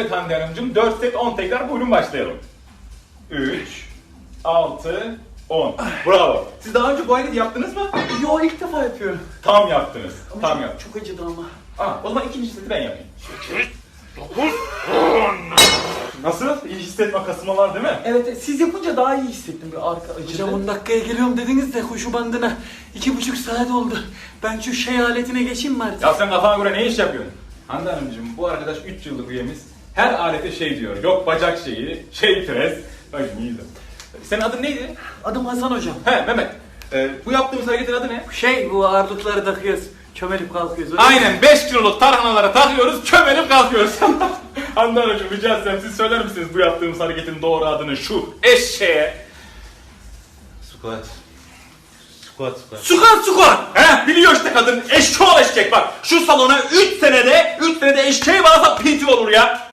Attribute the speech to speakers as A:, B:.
A: Evet Hande Hanımcığım 4 set 10 tekrar buyurun başlayalım. 3, 6, 10. Bravo. Siz daha önce bu hareketi yaptınız mı?
B: Yo ilk defa yapıyorum.
A: Tam yaptınız.
B: Ama
A: Tam
B: çok,
A: yaptınız.
B: çok acıdı ama.
A: Aa, o zaman ikinci seti ben yapayım. Nasıl? İyi hissetme kasılma var değil mi?
B: Evet evet, siz yapınca daha iyi hissettim. Bir arka acıdı.
C: Hocam 10 dakikaya geliyorum dediniz de koşu bandına iki buçuk saat oldu. Ben şu şey aletine geçeyim mi artık?
A: Ya sen kafana göre ne iş yapıyorsun? Hande Hanımcığım bu arkadaş 3 yıllık üyemiz. Her alete şey diyor. Yok bacak şeyi, şey pres. Bak şimdi iyi de. Senin adın neydi?
B: Adım Hasan hocam.
A: He Mehmet. Ee, bu yaptığımız hareketin adı ne?
C: Şey bu ağırlıkları takıyoruz. Çömelip kalkıyoruz. öyle
A: Aynen 5 kiloluk tarhanalara takıyoruz, kömelip kalkıyoruz. Hande Hanımcığım rica etsem siz söyler misiniz bu yaptığımız hareketin doğru adını şu eşeğe?
D: Squat. Squat squat.
A: Squat squat. He biliyor işte kadın eşşoğlu eşek bak. Şu salona 3 senede 3 senede eşeği bağlasak pinti olur ya.